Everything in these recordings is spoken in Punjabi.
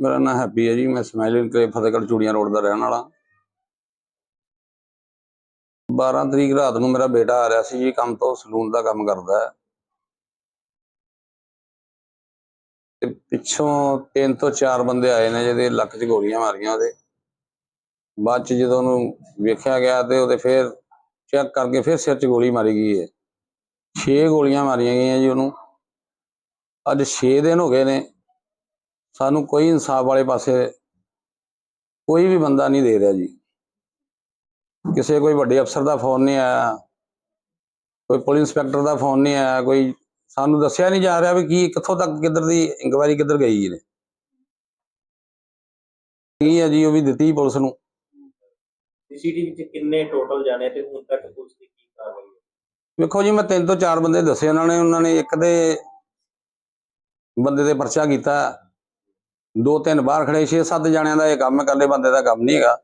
ਮੇਰਾ ਨਾਮ ਹੈਪੀ ਹੈ ਜੀ, ਮੈਂ ਸਮਾਈਲਿੰਗ ਕਲੇ ਫਤਿਹਗੜ੍ਹ ਚੂੜੀਆਂ ਰੋਡ ਦਾ ਰਹਿਣ ਵਾਲਾ। 12 ਤਰੀਕ ਰਾਤ ਨੂੰ ਮੇਰਾ ਬੇਟਾ ਆ ਰਿਹਾ ਸੀ ਜੀ, ਕੰਮ ਤੋਂ ਸਲੂਨ ਦਾ ਕੰਮ ਕਰਦਾ ਹੈ। ਤੇ ਪਿੱਛੋਂ ਤਿੰਨ ਤੋਂ ਚਾਰ ਬੰਦੇ ਆਏ ਨੇ ਜਿਹਦੇ ਲੱਕ 'ਚ ਗੋਲੀਆਂ ਮਾਰੀਆਂ ਉਹਦੇ। ਬਾਅਦ 'ਚ ਜਦੋਂ ਉਹਨੂੰ ਵੇਖਿਆ ਗਿਆ ਤੇ ਉਹਦੇ ਫਿਰ ਚੈੱਕ ਕਰਕੇ ਫਿਰ ਸਿਰ 'ਚ ਗੋਲੀ ਮਾਰੀ ਗਈ ਹੈ। 6 ਗੋਲੀਆਂ ਮਾਰੀਆਂ ਗਈਆਂ ਜੀ ਉਹਨੂੰ। ਅੱਜ 6 ਦਿਨ ਹੋ ਗਏ ਨੇ ਸਾਨੂੰ ਕੋਈ ਇਨਸਾਫ ਵਾਲੇ ਪਾਸੇ ਕੋਈ ਵੀ ਬੰਦਾ ਨਹੀਂ ਦੇ ਰਿਹਾ ਜੀ। ਕਿਸੇ ਕੋਈ ਵੱਡੇ ਅਫਸਰ ਦਾ ਫੋਨ ਨਹੀਂ ਆਇਆ ਕੋਈ ਪੁਲਿਸ ਇੰਸਪੈਕਟਰ ਦਾ ਫੋਨ ਨਹੀਂ ਆਇਆ ਕੋਈ ਸਾਨੂੰ ਦੱਸਿਆ ਨਹੀਂ ਜਾ ਰਿਹਾ ਵੀ ਕੀ ਕਿੱਥੋਂ ਤੱਕ ਕਿੱਧਰ ਦੀ ਇਨਕੁਆਇਰੀ ਕਿੱਧਰ ਗਈ ਨੇ ਕੀ ਹੈ ਜੀ ਉਹ ਵੀ ਦਿੱਤੀ ਪੁਲਿਸ ਨੂੰ। ਸੀਸੀਟੀਵੀ 'ਚ ਕਿੰਨੇ ਟੋਟਲ ਜਾਣੇ ਤੇ ਹੁਣ ਤੱਕ ਪੁਲਿਸ ਦੀ ਕੀ ਕਾਰਵਾਈ ਹੈ? ਵੇਖੋ ਜੀ ਮੈਂ ਤਿੰਨ ਤੋਂ ਚਾਰ ਬੰਦੇ ਦੱਸੇ ਉਹਨਾਂ ਨੇ ਉਹਨਾਂ ਨੇ ਇੱਕ ਦੇ ਬੰਦੇ ਦੇ ਪਰਚਾ ਕੀਤਾ। ਦੋ ਤਿੰਨ ਬਾਹਰ ਖੜੇ 6-7 ਜਣਿਆਂ ਦਾ ਇਹ ਕੰਮ ਇਕੱਲੇ ਬੰਦੇ ਦਾ ਕੰਮ ਨਹੀਂ ਹੈਗਾ।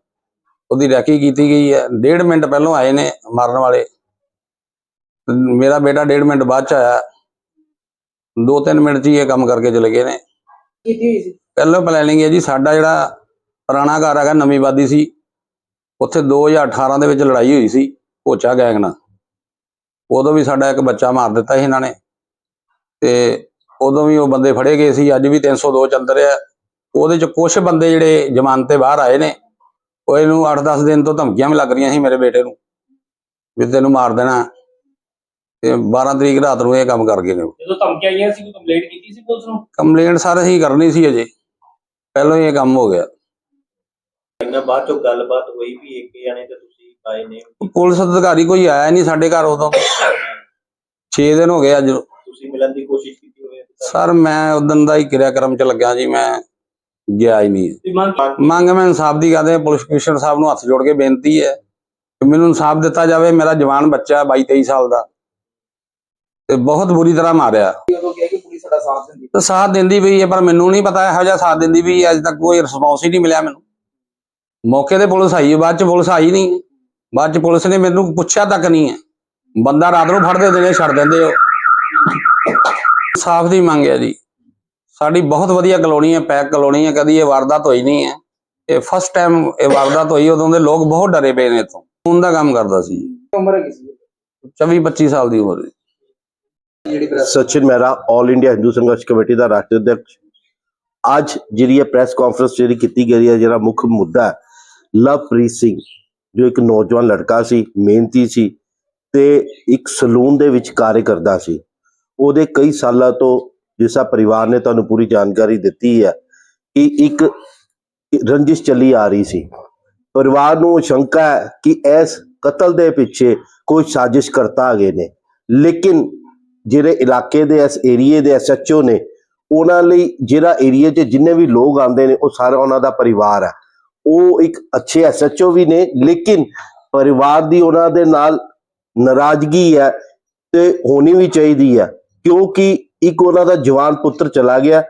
ਉਹਦੀ ਰੈਕੀ ਕੀਤੀ ਗਈ ਹੈ। ਡੇਢ ਮਿੰਟ ਪਹਿਲਾਂ ਆਏ ਨੇ ਮਾਰਨ ਵਾਲੇ। ਮੇਰਾ ਬੇਟਾ ਡੇਢ ਮਿੰਟ ਬਾਅਦ ਚ ਆਇਆ। ਦੋ ਤਿੰਨ ਮਿੰਟ 'ਚ ਹੀ ਇਹ ਕੰਮ ਕਰਕੇ ਚਲੇ ਗਏ ਨੇ। ਕੀਤੀ ਹੋਈ ਸੀ? ਪਹਿਲਾਂ ਪਲੈਨਿੰਗ ਹੈ ਜੀ ਸਾਡਾ ਜਿਹੜਾ ਪੁਰਾਣਾ ਘਰ ਹੈਗਾ ਨਵੀਂ ਬਾਦੀ ਸੀ। ਉੱਥੇ 2018 ਦੇ ਵਿੱਚ ਲੜਾਈ ਹੋਈ ਸੀ ਭੋਚਾ ਗੈਂਗ ਨਾਲ ਉਦੋਂ ਵੀ ਸਾਡਾ ਇੱਕ ਬੱਚਾ ਮਾਰ ਦਿੱਤਾ ਸੀ ਇਹਨਾਂ ਨੇ। ਤੇ ਉਦੋਂ ਵੀ ਉਹ ਬੰਦੇ ਫੜੇ ਗਏ ਸੀ। ਅੱਜ ਵੀ 302 ਚੱਲ ਰਿਹਾ। ਉਹਦੇ ਚ ਕੁਝ ਬੰਦੇ ਜਿਹੜੇ ਜ਼ਮਾਨਤ ਤੇ ਬਾਹਰ ਆਏ ਨੇ ਉਹ ਇਹਨੂੰ 8-10 ਦਿਨ ਤੋਂ ਧਮਕੀਆਂ ਵੀ ਲੱਗ ਰਹੀਆਂ ਸੀ ਮੇਰੇ ਬੇਟੇ ਨੂੰ ਵੀ ਤੈਨੂੰ ਮਾਰ ਦੇਣਾ। ਤੇ 12 ਤਰੀਕ ਰਾਤ ਨੂੰ ਇਹ ਕੰਮ ਕਰ ਗਏ ਨੇ ਜਦੋਂ ਧਮਕੀਆਂ ਆਈਆਂ ਸੀ ਕੋਈ ਕੰਪਲੇਂਟ ਕੀਤੀ ਸੀ ਪੁਲਿਸ ਨੂੰ? ਕੰਪਲੇਂਟ ਸਾਰੇ ਹੀ ਕਰਨੀ ਸੀ ਅਜੇ। ਪਹਿਲਾਂ ਹੀ ਇਹ ਕੰਮ ਹੋ ਗਿਆ। ਇਹਨਾਂ ਬਾਅਦ ਚੋਂ ਗੱਲਬਾਤ ਹੋਈ ਵੀ ਇੱਕ ਜਾਣੇ ਤੇ ਤੁਸੀਂ ਆਏ ਨੇ? ਪੁਲਿਸ ਅਧਿਕਾਰੀ ਕੋਈ ਆਇਆ ਨਹੀਂ ਸਾਡੇ ਘਰ ਉਦੋਂ। 6 ਦਿਨ ਹੋ ਗਏ ਅੱਜ ਤੁਸੀਂ ਮਿਲਣ ਦੀ ਕੋਸ਼ਿਸ਼ ਕੀਤੀ ਹੋਵੇ? ਸਰ ਮੈਂ ਉਦੋਂ ਦਾ ਹੀ ਕਿਰਿਆਕਰਮ ਚ ਲੱਗਿਆ ਜੀ ਮੈਂ ਗਿਆ ਹੀ ਨਹੀਂ। ਮੰਗ ਮੰਗ ਮੈਂ ਇਨਸਾਫ ਦੀ ਕਰਦੇ ਪੁਲਿਸ ਕਮਿਸ਼ਨਰ ਸਾਹਿਬ ਨੂੰ ਹੱਥ ਜੋੜ ਕੇ ਬੇਨਤੀ ਹੈ ਕਿ ਮੈਨੂੰ ਇਨਸਾਫ ਦਿੱਤਾ ਜਾਵੇ। ਮੇਰਾ ਜਵਾਨ ਬੱਚਾ 22 23 ਸਾਲ ਦਾ। ਤੇ ਬਹੁਤ ਬੁਰੀ ਤਰ੍ਹਾਂ ਮਾਰਿਆ। ਉਦੋਂ ਕਿਹਾ ਕਿ ਪੁਲਿਸ ਸਾਡਾ ਸਾਥ ਦਿੰਦੀ। ਤੇ ਸਾਥ ਦਿੰਦੀ ਵੀ ਹੈ ਪਰ ਮੈਨੂੰ ਨਹੀਂ ਪਤਾ ਇਹੋ ਜਿਹਾ ਸਾਥ ਦਿੰਦੀ ਵੀ ਅੱਜ ਤੱਕ ਕੋਈ ਰਿਸਪੌਂਸ ਹੀ ਨਹੀਂ ਮਿਲਿਆ ਮੈਨੂੰ। ਮੌਕੇ ਤੇ ਪੁਲਿਸ ਆਈ ਹੈ, ਬਾਅਦ ਚ ਪੁਲਿਸ ਆਈ ਨਹੀਂ। ਬਾਅਦ ਚ ਪੁਲਿਸ ਨੇ ਮੈਨੂੰ ਪੁੱਛਿਆ ਤੱਕ ਨਹੀਂ ਹੈ। ਬੰਦਾ ਰਾਤ ਨੂੰ ਫੜਦੇ ਦਿਨੇ ਛੱਡ ਦਿੰਦੇ ਹੋ ਸਾਫ਼ ਦੀ ਮੰਗ ਹੈ ਜੀ। ਸਾਡੀ ਬਹੁਤ ਵਧੀਆ ਕਲੋਨੀ ਹੈ ਪੈਕ ਕਲੋਨੀ ਹੈ ਕਦੀ ਇਹ ਵਾਰਦਾਤ ਹੋਈ ਨਹੀਂ ਹੈ। ਇਹ ਫਸਟ ਟਾਈਮ ਇਹ ਵਾਰਦਾਤ ਹੋਈ ਉਦੋਂ ਦੇ ਲੋਕ ਬਹੁਤ ਡਰੇ ਪਏ ਨੇ ਇਥੋਂ। ਖੂਨ ਦਾ ਕੰਮ ਕਰਦਾ ਸੀ। ਉਮਰ ਕਿਸੇ 24 25 ਸਾਲ ਦੀ ਉਮਰ ਸੀ ਜਿਹੜੀ ਸਚਿਨ ਮਹਿਰਾ 올 ਇੰਡੀਆ ਹਿੰਦੂ ਸੰਘਰਸ਼ ਕਮੇਟੀ ਦਾ ਰਾਸ਼ਟਰੀ ਅਧਿਕਸ਼ ਅੱਜ ਜਿਹੜੀ ਇਹ ਪ੍ਰੈਸ ਕਾਨਫਰੰਸ ਜਿਹੜੀ ਕੀਤੀ ਗਈ ਹੈ ਜਿਹੜਾ ਮੁੱਖ ਮੁੱਦਾ ਹੈ, ਲਵਪ੍ਰੀਤ ਸਿੰਘ ਜੋ ਇੱਕ ਨੌਜਵਾਨ ਲੜਕਾ ਸੀ ਮਿਹਨਤੀ ਸੀ ਤੇ ਇੱਕ ਸਲੂਨ ਦੇ ਵਿੱਚ ਕਾਰਜ ਕਰਦਾ ਸੀ। ਉਹਦੇ ਕਈ ਸਾਲਾਂ ਤੋਂ ਜਿਸਾ ਪਰਿਵਾਰ ਨੇ ਤੁਹਾਨੂੰ ਪੂਰੀ ਜਾਣਕਾਰੀ ਦਿੱਤੀ ਹੈ ਕਿ ਇੱਕ ਰੰਜਿਸ਼ ਚੱਲੀ ਆ ਰਹੀ ਸੀ। ਪਰਿਵਾਰ ਨੂੰ ਸ਼ੰਕਾ ਹੈ ਕਿ ਇਸ ਕਤਲ ਦੇ ਪਿੱਛੇ ਕੋਈ ਸਾਜ਼ਿਸ਼ ਕਰਤਾ ਗਏ ਨੇ। ਲੇਕਿਨ ਜਿਹੜੇ ਇਲਾਕੇ ਦੇ, ਇਸ ਏਰੀਏ ਦੇ ਐਸਐਚਓ ਨੇ, ਉਹਨਾਂ ਲਈ ਜਿਹੜਾ ਏਰੀਏ 'ਚ ਜਿੰਨੇ ਵੀ ਲੋਕ ਆਉਂਦੇ ਨੇ, ਉਹ ਸਾਰਾ ਉਹਨਾਂ ਦਾ ਪਰਿਵਾਰ ਹੈ। ਉਹ ਇੱਕ ਅੱਛੇ ਐਸਐਚਓ ਵੀ ਨੇ, ਲੇਕਿਨ ਪਰਿਵਾਰ ਦੀ ਉਹਨਾਂ ਦੇ ਨਾਲ ਨਾਰਾਜ਼ਗੀ ਹੈ ਤੇ ਹੋਣੀ ਵੀ ਚਾਹੀਦੀ ਹੈ, ਕਿਉਂਕਿ ਇੱਕ ਉਹਨਾਂ ਦਾ ਜਵਾਨ ਪੁੱਤਰ ਚਲਾ ਗਿਆ।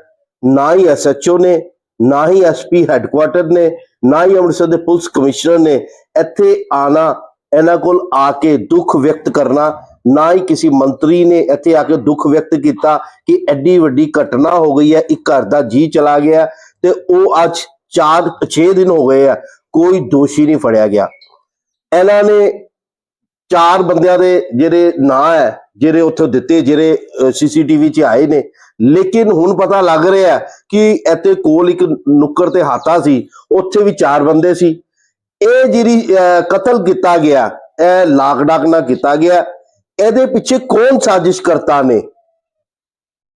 ਨਾ ਹੀ ਐਸਐਚਓ ਨੇ, ਨਾ ਹੀ ਐਸਪੀ ਹੈੱਡਕੁਆਟਰ ਨੇ, ਨਾ ਹੀ ਅੰਮ੍ਰਿਤਸਰ ਦੇ ਪੁਲਿਸ ਕਮਿਸ਼ਨਰ ਨੇ ਇੱਥੇ ਆਣਾ, ਇਹਨਾਂ ਕੋਲ ਆ ਕੇ ਦੁੱਖ ਵਿਅਕਤ ਕਰਨਾ, ਨਾ ਹੀ ਕਿਸੇ ਮੰਤਰੀ ਨੇ ਇੱਥੇ ਆ ਕੇ ਦੁੱਖ ਵਿਅਕਤ ਕੀਤਾ ਕਿ ਐਡੀ ਵੱਡੀ ਘਟਨਾ ਹੋ ਗਈ ਹੈ, ਇੱਕ ਘਰ ਦਾ ਜੀ ਚਲਾ ਗਿਆ ਤੇ ਉਹ ਅੱਜ 4 6 ਦਿਨ ਹੋ ਗਏ ਆ, ਕੋਈ ਦੋਸ਼ੀ ਨਹੀਂ ਫੜਿਆ ਗਿਆ। ਇਹਨਾਂ ਨੇ ਚਾਰ ਬੰਦਿਆਂ ਦੇ ਜਿਹੜੇ ਨਾਂ ਹੈ ਜਿਹੜੇ ਉੱਥੇ ਦਿੱਤੇ, ਜਿਹੜੇ ਸੀਸੀਟੀਵੀ 'ਚ ਆਏ ਨੇ। ਲੇਕਿਨ ਹੁਣ ਪਤਾ ਲੱਗ ਰਿਹਾ ਕਿ ਇੱਥੇ ਕੋਲ ਇੱਕ ਨੁੱਕਰ ਤੇ ਹਾਤਾ ਸੀ। ਉੱਥੇ ਵੀ ਚਾਰ ਬੰਦੇ ਸੀ। ਇਹ ਜਿਹੜੀ ਕਤਲ ਕੀਤਾ ਗਿਆ, ਇਹ ਲਾਕ ਡਾਕ ਨਾਲ ਕੀਤਾ ਗਿਆ। ਇਹਦੇ ਪਿੱਛੇ ਕੌਣ ਸਾਜ਼ਿਸ਼ ਕਰਤਾ ਨੇ?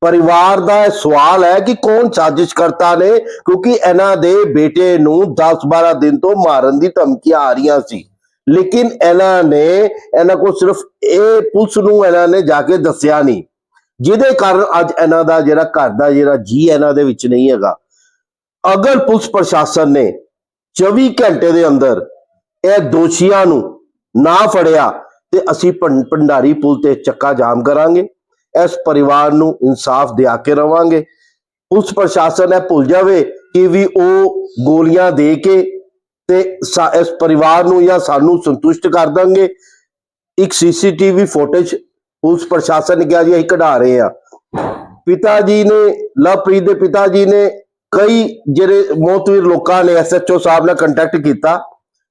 ਪਰਿਵਾਰ ਦਾ ਇਹ ਸਵਾਲ ਹੈ ਕਿ ਕੌਣ ਸਾਜ਼ਿਸ਼ ਕਰਤਾ ਨੇ? ਕਿਉਂਕਿ ਇਹਨਾਂ ਦੇ ਬੇਟੇ ਨੂੰ 10-12 ਦਿਨ ਤੋਂ ਮਾਰਨ ਦੀ ਧਮਕੀਆਂ ਆ ਰਹੀਆਂ ਸੀ। ਲੇਕਿਨ ਇਹਨਾਂ ਨੇ, ਇਹਨਾਂ ਕੋਲ ਸਿਰਫ ਇਹ ਪੁਲਿਸ ਨੂੰ ਇਹਨਾਂ ਨੇ ਜਾ ਕੇ ਦੱਸਿਆ ਨਹੀਂ। ਜਿਹਦੇ ਕਾਰਨ ਅੱਜ ਇਹਨਾਂ ਦਾ ਜਿਹੜਾ ਘਰ ਦਾ ਜਿਹੜਾ ਜੀ ਇਹਨਾਂ ਦੇ ਵਿੱਚ ਨਹੀਂ ਹੈਗਾ। ਅਗਰ ਪੁਲਿਸ ਪ੍ਰਸ਼ਾਸਨ ਨੇ 24 ਘੰਟੇ ਦੇ ਅੰਦਰ ਇਹ ਦੋਸ਼ੀਆਂ ਨੂੰ ਨਾ ਫੜਿਆ, ਤੇ ਅਸੀਂ ਭੰ- ਭੰਡਾਰੀ ਪੁਲ ਤੇ ਚੱਕਾ ਜਾਮ ਕਰਾਂਗੇ। ਇਸ ਪਰਿਵਾਰ ਨੂੰ ਇਨਸਾਫ ਦਿਆ ਕੇ ਰਵਾਂਗੇ। ਪੁਲਿਸ ਪ੍ਰਸ਼ਾਸਨ ਇਹ ਭੁੱਲ ਜਾਵੇ ਕਿ ਵੀ ਉਹ ਗੋਲੀਆਂ ਦੇ ਕੇ ਤੇ ਇਸ ਪਰਿਵਾਰ ਨੂੰ ਜਾਂ ਸਾਨੂੰ ਸੰਤੁਸ਼ਟ ਕਰ ਦਾਂਗੇ। ਇੱਕ ਸੀਸੀਟੀਵੀ ਫੁਟੇਜ ਪੁਲਿਸ ਪ੍ਰਸ਼ਾਸਨ ਨੇ ਕਿਹਾ ਜੀ, ਅਸੀਂ ਕਢਾ ਰਹੇ ਆ ਪਿਤਾ ਜੀ ਨੇ, ਲਵਪ੍ਰੀਤ ਦੇ ਪਿਤਾ ਜੀ ਨੇ ਕਈ ਜਿਹੜੇ ਮੋਤਵੀਰ ਲੋਕਾਂ ਨੇ ਐਸਐਚਓ ਸਾਹਿਬ ਨਾਲ ਕੰਟੈਕਟ ਕੀਤਾ।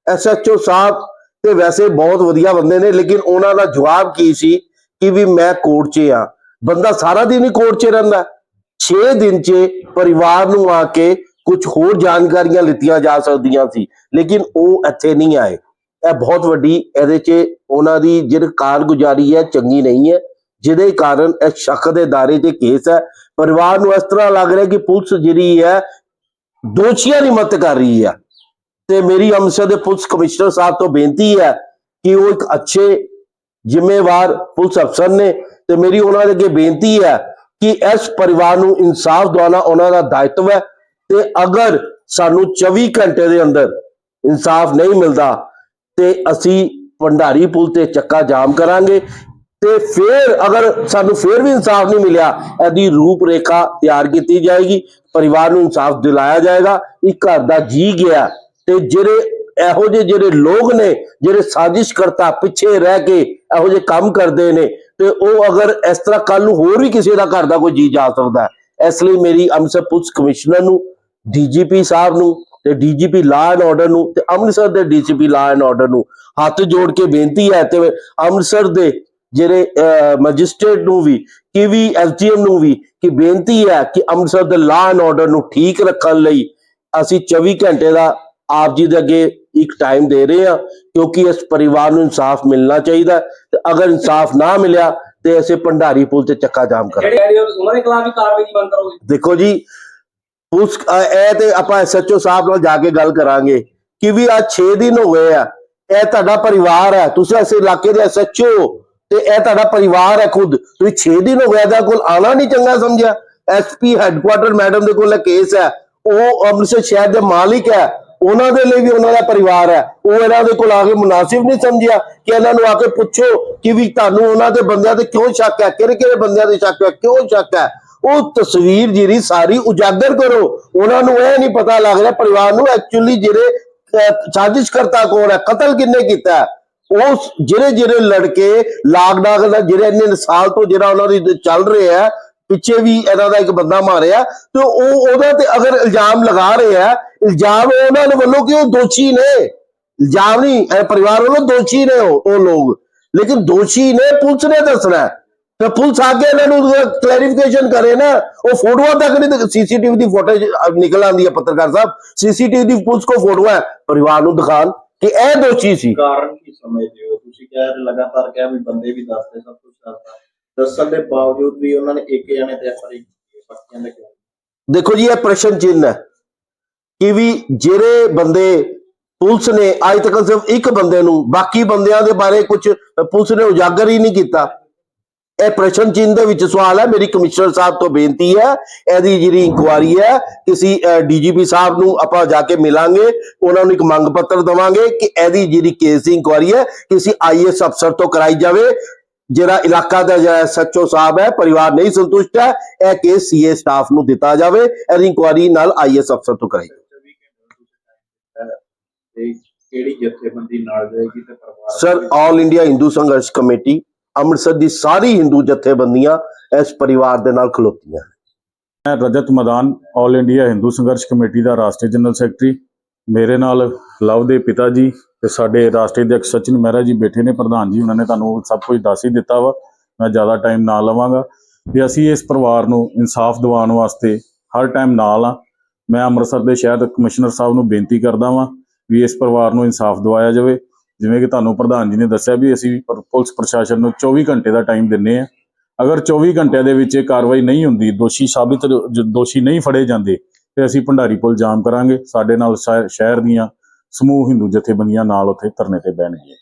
ਐਸਐਚਓ ਸਾਹਿਬ ਤੇ ਵੈਸੇ ਬਹੁਤ ਵਧੀਆ ਬੰਦੇ ਨੇ, ਲੇਕਿਨ ਉਹਨਾਂ ਦਾ ਜਵਾਬ ਕੀ ਸੀ ਕਿ ਵੀ ਮੈਂ ਕੋਰਟ 'ਚ ਆ ਬੰਦਾ ਸਾਰਾ ਦਿਨ ਹੀ ਕੋਰਟ 'ਚ ਰਹਿੰਦਾ। 6 ਦਿਨ 'ਚ ਪਰਿਵਾਰ ਨੂੰ ਆ ਕੇ ਕੁਝ ਹੋਰ ਜਾਣਕਾਰੀਆਂ ਲਿੱਤੀਆਂ ਜਾ ਸਕਦੀਆਂ ਸੀ, ਲੇਕਿਨ ਉਹ ਇੱਥੇ ਨਹੀਂ ਆਏ। ਇਹ ਬਹੁਤ ਵੱਡੀ ਇਹਦੇ 'ਚ ਉਹਨਾਂ ਦੀ ਜਿਹੜੀ ਕਾਰਗੁਜ਼ਾਰੀ ਹੈ, ਚੰਗੀ ਨਹੀਂ ਹੈ, ਜਿਹਦੇ ਕਾਰਨ ਇਹ ਸ਼ੱਕ ਦੇ ਦਾਇਰੇ 'ਚ ਕੇਸ ਹੈ। ਪਰਿਵਾਰ ਨੂੰ ਇਸ ਤਰ੍ਹਾਂ ਲੱਗ ਰਿਹਾ ਕਿ ਪੁਲਿਸ ਜਿਹੜੀ ਹੈ, ਦੋਸ਼ੀਆਂ ਦੀ ਮਦਦ ਕਰ ਰਹੀ ਹੈ। ਤੇ ਮੇਰੀ ਅੰਮ੍ਰਿਤਸਰ ਦੇ ਪੁਲਿਸ ਕਮਿਸ਼ਨਰ ਸਾਹਿਬ ਤੋਂ ਬੇਨਤੀ ਹੈ ਕਿ ਉਹ ਇੱਕ ਅੱਛੇ ਜ਼ਿੰਮੇਵਾਰ ਪੁਲਿਸ ਅਫਸਰ ਨੇ ਤੇ ਮੇਰੀ ਉਹਨਾਂ ਦੇ ਅੱਗੇ ਬੇਨਤੀ ਹੈ ਕਿ ਇਸ ਪਰਿਵਾਰ ਨੂੰ ਇਨਸਾਫ ਦਿਵਾਉਣਾ ਉਹਨਾਂ ਦਾ ਦਾਇਤਵ ਹੈ। ਤੇ ਅਗਰ ਸਾਨੂੰ 24 ਘੰਟੇ ਦੇ ਅੰਦਰ ਇਨਸਾਫ ਨਹੀਂ ਮਿਲਦਾ, ਤੇ ਅਸੀਂ ਭੰਡਾਰੀ ਪੁਲ ਤੇ ਚੱਕਾ ਜਾਮ ਕਰਾਂਗੇ ਤੇ ਫਿਰ ਅਗਰ ਸਾਨੂੰ ਫਿਰ ਵੀ ਇਨਸਾਫ ਨਹੀਂ ਮਿਲਿਆ, ਇਹਦੀ ਰੂਪ ਰੇਖਾ ਤਿਆਰ ਕੀਤੀ ਜਾਏਗੀ, ਪਰਿਵਾਰ ਨੂੰ ਇਨਸਾਫ ਦਿਲਾਇਆ ਜਾਏਗਾ, ਇੱਕ ਘਰ ਦਾ ਜੀ ਗਿਆ ਤੇ ਜਿਹੜੇ ਇਹੋ ਜਿਹੇ ਜਿਹੜੇ ਲੋਕ ਨੇ, ਜਿਹੜੇ ਸਾਜ਼ਿਸ਼ ਕਰਤਾ ਪਿੱਛੇ ਰਹਿ ਕੇ ਇਹੋ ਜਿਹੇ ਕੰਮ ਕਰਦੇ ਨੇ, ਤੇ ਉਹ ਅਗਰ ਇਸ ਤਰ੍ਹਾਂ ਕੱਲ ਨੂੰ ਹੋਰ ਵੀ ਕਿਸੇ ਦਾ ਘਰ ਦਾ ਕੋਈ ਜੀ ਜਾ ਸਕਦਾ ਇਸ ਲਈ ਮੇਰੀ ਅੰਮ੍ਰਿਤਸਰ ਪੁਲਿਸ ਕਮਿਸ਼ਨਰ ਨੂੰ ਡੀਜੀਪੀ ਸਾਹਿਬ ਨੂੰ ਤੇ ਡੀਜੀਪੀ ਲਾਅ ਐਂਡ ਆਰਡਰ ਨੂੰ ਤੇ ਅੰਮ੍ਰਿਤਸਰ ਦੇ ਡੀਜੀਪੀ ਲਾਅ ਐਂਡ ਆਰਡਰ ਨੂੰ ਹੱਥ ਜੋੜ ਕੇ ਬੇਨਤੀ ਹੈ ਤੇ ਅੰਮ੍ਰਿਤਸਰ ਦੇ ਜਿਹੜੇ ਮੈਜਿਸਟ੍ਰੇਟ ਨੂੰ ਵੀ ਕਿ ਵੀ ਐਸਡੀਐਮ ਨੂੰ ਵੀ ਕਿ ਬੇਨਤੀ ਹੈ ਕਿ ਅੰਮ੍ਰਿਤਸਰ ਦੇ ਲਾਅ ਐਂਡ ਆਰਡਰ ਨੂੰ ਠੀਕ ਰੱਖਣ ਲਈ ਅਸੀਂ 24 ਘੰਟੇ ਦਾ ਆਪ ਜੀ ਦੇ ਅੱਗੇ ਇੱਕ ਟਾਈਮ ਦੇ ਰਹੇ ਹਾਂ ਕਿਉਂਕਿ ਇਸ ਪਰਿਵਾਰ ਨੂੰ ਇਨਸਾਫ ਮਿਲਣਾ ਚਾਹੀਦਾ ਤੇ ਅਗਰ ਇਨਸਾਫ ਨਾ ਮਿਲਿਆ ਤੇ ਅਸੀਂ ਭੰਡਾਰੀ ਪੁਲ ਤੇ ਚੱਕਾ ਜਾਮ ਕਰਾਂਗੇ। ਜਿਹੜੇ ਆਈਡੀਆ ਉਹਨਾਂ ਦੇ ਖਿਲਾਫ ਵੀ ਕਾਰਵਾਈ ਦੀ ਮੰਗ ਕਰੋਗੇ। ਦੇਖੋ ਜੀ ਉਸ ਇਹ ਤੇ ਆਪਾਂ ਐਸਐਚਓ ਸਾਹਿਬ ਨਾਲ ਜਾ ਕੇ ਗੱਲ ਕਰਾਂਗੇ ਕਿ ਵੀ ਅੱਜ 6 ਦਿਨ ਹੋ ਗਏ ਆ, ਇਹ ਤੁਹਾਡਾ ਪਰਿਵਾਰ ਹੈ, ਤੁਸੀਂ ਇਸ ਇਲਾਕੇ ਦੇ ਐਸਐਚਓ ਤੇ ਇਹ ਤੁਹਾਡਾ ਪਰਿਵਾਰ ਹੈ ਖੁਦ, ਤੁਸੀਂ 6 ਦਿਨ ਹੋ ਗਏ ਇਹਦਾ ਕੋਲ ਆਣਾ ਨਹੀਂ ਚੰਗਾ ਸਮਝਿਆ ਐਸਪੀ ਹੈੱਡਕੁਆਟਰ ਮੈਡਮ ਦੇ ਕੋਲ ਕੇਸ ਹੈ, ਉਹ ਅੰਮ੍ਰਿਤਸਰ ਸ਼ਹਿਰ ਦੇ ਮਾਲਿਕ ਹੈ, ਉਹਨਾਂ ਦੇ ਲਈ ਵੀ ਉਹਨਾਂ ਦਾ ਪਰਿਵਾਰ ਹੈ, ਉਹ ਇਹਨਾਂ ਦੇ ਕੋਲ ਆ ਕੇ ਮੁਨਾਸਿਬ ਨਹੀਂ ਸਮਝਿਆ ਕਿ ਇਹਨਾਂ ਨੂੰ ਆ ਕੇ ਪੁੱਛੋ ਕਿ ਵੀ ਤੁਹਾਨੂੰ ਉਹਨਾਂ ਦੇ ਬੰਦਿਆਂ ਤੇ ਕਿਉਂ ਸ਼ੱਕ ਹੈ ਕਿਹੜੇ ਕਿਹੜੇ ਬੰਦਿਆਂ ਤੇ ਸ਼ੱਕ ਹੈ, ਕਿਉਂ ਸ਼ੱਕ ਹੈ ਉਹ ਤਸਵੀਰ ਜਿਹੜੀ ਸਾਰੀ ਉਜਾਗਰ ਕਰੋ। ਉਹਨਾਂ ਨੂੰ ਇਹ ਨਹੀਂ ਪਤਾ ਲੱਗ ਰਿਹਾ, ਪਰਿਵਾਰ ਨੂੰ ਐਕਚੁਅਲੀ ਜਿਹੜੇ ਸਾਜ਼ਿਸ਼ ਕਰਤਾ ਕੌਣ ਹੈ, ਕਤਲ ਕਿੰਨੇ ਕੀਤਾ ਉਸ ਜਿਹੜੇ ਜਿਹੜੇ ਲੜਕੇ ਲਾਕਡਾਊਨ ਦਾ ਜਿਹੜੇ ਇੰਨੇ ਸਾਲ ਤੋਂ ਜਿਹੜਾ ਉਹਨਾਂ ਦੀ ਚੱਲ ਰਿਹਾ ਹੈ, ਪਿੱਛੇ ਵੀ ਇਹਨਾਂ ਦਾ ਇੱਕ ਬੰਦਾ ਮਾਰਿਆ, ਤੇ ਉਹ ਉਹਦਾ ਤੇ ਅਗਰ ਇਲਜ਼ਾਮ ਲਗਾ ਰਹੇ ਆ ਇਲਜ਼ਾਮ ਉਹਨਾਂ ਦੇ ਵੱਲੋਂ ਕਿ ਉਹ ਦੋਸ਼ੀ ਨੇ? ਇਲਜ਼ਾਮ ਨਹੀਂ, ਇਹ ਪਰਿਵਾਰ ਵੱਲੋਂ ਦੋਸ਼ੀ ਨੇ ਉਹ ਉਹ ਲੋਕ। ਲੇਕਿਨ ਦੋਸ਼ੀ ਨੇ ਪੁਲਿਸ ਨੇ ਦੱਸਣਾ ਤੇ ਪੁਲਿਸ ਆ ਕੇ ਇਹਨਾਂ ਨੂੰ ਕਲੈਰੀਫਿਕੇਸ਼ਨ ਕਰੇ ਨਾ ਉਹ ਫੋਟੋਆਂ ਤੱਕ ਨਹੀਂ ਸੀਸੀਟੀਵੀ ਦੀ ਫੋਟੋ ਨਿਕਲ ਆਂਦੀ ਹੈ ਪੱਤਰਕਾਰ ਸਾਹਿਬ। ਸੀਸੀਟੀਵੀ ਦੀ ਪੁਲਿਸ ਕੋ ਫੋਟੋ ਹੈ ਪਰਿਵਾਰ ਨੂੰ ਦਿਖਾਣ ਕਿ ਇਹ ਦੋਸ਼ੀ ਸੀ। ਕਾਰਨ ਕੀ ਸਮਝਦੇ ਹੋ? ਤੁਸੀਂ ਕਹਿ ਰਹੇ ਲਗਾਤਾਰ ਕਿਹਾ ਵੀ ਬੰਦੇ ਵੀ ਦੱਸਦੇ ਸਭ ਕੁਝ ਦੱਸਦਾ। ਦੱਸਣ ਦੇ ਬਾਵਜੂਦ ਵੀ ਉਹਨਾਂ ਨੇ ਇੱਕ ਜਣੇ ਤੇ ਹੈ, ਬਾਕੀਆਂ ਦਾ ਦੇਖੋ ਜੀ ਇਹ ਪ੍ਰਸ਼ਨ ਚਿੰਨ੍ਹ ਹੈ ਕਿ ਵੀ ਜਿਹੜੇ ਬੰਦੇ ਪੁਲਿਸ ਨੇ ਅੱਜ ਤੱਕ ਸਿਰਫ ਇੱਕ ਬੰਦੇ ਨੂੰ ਬਾਕੀ ਬੰਦਿਆਂ ਦੇ ਬਾਰੇ ਕੁਝ ਪੁਲਿਸ ਨੇ ਉਜਾਗਰ ਹੀ ਨਹੀਂ ਕੀਤਾ। ਇਹ ਪ੍ਰਸ਼ਨ ਚਿੰਨ੍ਹ ਦੇ ਵਿੱਚ ਸਵਾਲ ਹੈ। ਮੇਰੀ ਕਮਿਸ਼ਨਰ ਸਾਹਿਬ ਤੋਂ ਬੇਨਤੀ ਹੈ ਇਹਦੀ ਜਿਹੜੀ ਇਨਕੁਆਰੀ ਹੈ ਕਿਸੇ ਡੀਜੀਪੀ ਸਾਹਿਬ ਨੂੰ ਆਪਾਂ ਜਾ ਕੇ ਮਿਲਾਂਗੇ ਉਹਨਾਂ ਨੂੰ ਇੱਕ ਮੰਗ ਪੱਤਰ ਦਵਾਂਗੇ ਕਿ ਇਹਦੀ ਜਿਹੜੀ ਕੇਸ ਦੀ ਇਨਕੁਆਰੀ ਹੈ ਕਿਸੇ ਆਈਐਸ ਅਫਸਰ ਤੋਂ ਕਰਾਈ ਜਾਵੇ। ਜਿਹੜਾ ਇਲਾਕਾ ਦਾ ਜਿਹੜਾ ਸੱਚੋ ਸਾਹਿਬ ਹੈ ਪਰਿਵਾਰ ਨਹੀਂ ਸੰਤੁਸ਼ਟ ਹੈ ਇਹ ਕੇਸ ਸੀਏ ਸਟਾਫ ਨੂੰ ਦਿੱਤਾ ਜਾਵੇ ਇਹਦੀ ਇਨਕੁਆਰੀ ਨਾਲ ਆਈਐਸ ਅਫਸਰ ਤੋਂ ਕਰਾਈ ਜਾਵੇ। 24 ਘੰਟੇ ਤੁਸੀਂ time ਦਿੱਤਾ ਹੈ ਤੇ ਕਿਹੜੀ ਜਥੇਬੰਦੀ ਨਾਲ ਜਾਏਗੀ ਤੇ ਪਰਿਵਾਰ sir all India Hindu Sangharsh committee Amritsar ਦੀ ਸਾਰੀ ਹਿੰਦੂ ਜਥੇਬੰਦੀਆਂ ਇਸ ਪਰਿਵਾਰ ਦੇ ਨਾਲ ਖਲੋਤੀਆਂ ਮੈਂ Rajat Madan all India Hindu Sangharsh committee ਦਾ ਰਾਸ਼ਟਰੀ ਜਨਰਲ ਸੈਕਟਰੀ। ਮੇਰੇ ਨਾਲ ਲਵ ਦੇ ਪਿਤਾ ਜੀ ਤੇ ਸਾਡੇ ਰਾਸ਼ਟਰੀ ਅਧਿਕਸ਼ ਸਚਿਨ ਮਹਿਰਾ ਜੀ ਬੈਠੇ ਨੇ, ਪ੍ਰਧਾਨ ਜੀ, ਉਹਨਾਂ ਨੇ ਤੁਹਾਨੂੰ ਸਭ ਕੁਝ ਦੱਸ ਹੀ ਦਿੱਤਾ ਵਾ। ਮੈਂ ਜ਼ਿਆਦਾ ਟਾਈਮ ਨਾ ਲਵਾਂਗਾ। ਤੇ ਅਸੀਂ ਇਸ ਪਰਿਵਾਰ ਨੂੰ ਇਨਸਾਫ ਦਿਵਾਉਣ ਵਾਸਤੇ ਹਰ ਟਾਈਮ ਨਾਲ ਆ ਮੈਂ ਅੰਮ੍ਰਿਤਸਰ ਦੇ ਸ਼ਹਿਰ ਕਮਿਸ਼ਨਰ ਸਾਹਿਬ ਨੂੰ ਬੇਨਤੀ ਕਰਦਾ ਵਾਂ ਵੀ ਇਸ ਪਰਿਵਾਰ ਨੂੰ ਇਨਸਾਫ ਦਿਵਾਇਆ ਜਾਵੇ। ਜਿਵੇਂ ਕਿ ਤੁਹਾਨੂੰ ਪ੍ਰਧਾਨ ਜੀ ਨੇ ਦੱਸਿਆ ਵੀ ਅਸੀਂ ਪ- ਪੁਲਿਸ ਪ੍ਰਸ਼ਾਸਨ ਨੂੰ 24 ਘੰਟੇ ਦਾ ਟਾਈਮ ਦਿੰਨੇ ਆ ਅਗਰ 24 ਘੰਟਿਆਂ ਦੇ ਵਿੱਚ ਇਹ ਕਾਰਵਾਈ ਨਹੀਂ ਹੁੰਦੀ, ਦੋਸ਼ੀ ਸਾਬਿਤ ਦੋਸ਼ੀ ਨਹੀਂ ਫੜੇ ਜਾਂਦੇ, ਤੇ ਅਸੀਂ ਭੰਡਾਰੀ ਪੁਲ ਜਾਮ ਕਰਾਂਗੇ। ਸਾਡੇ ਨਾਲ ਸ਼ਹਿਰ ਸ਼ਹਿਰ ਦੀਆਂ ਸਮੂਹ ਹਿੰਦੂ ਜਥੇਬੰਦੀਆਂ ਨਾਲ ਉੱਥੇ ਧਰਨੇ ਤੇ ਬਹਿਣਗੇ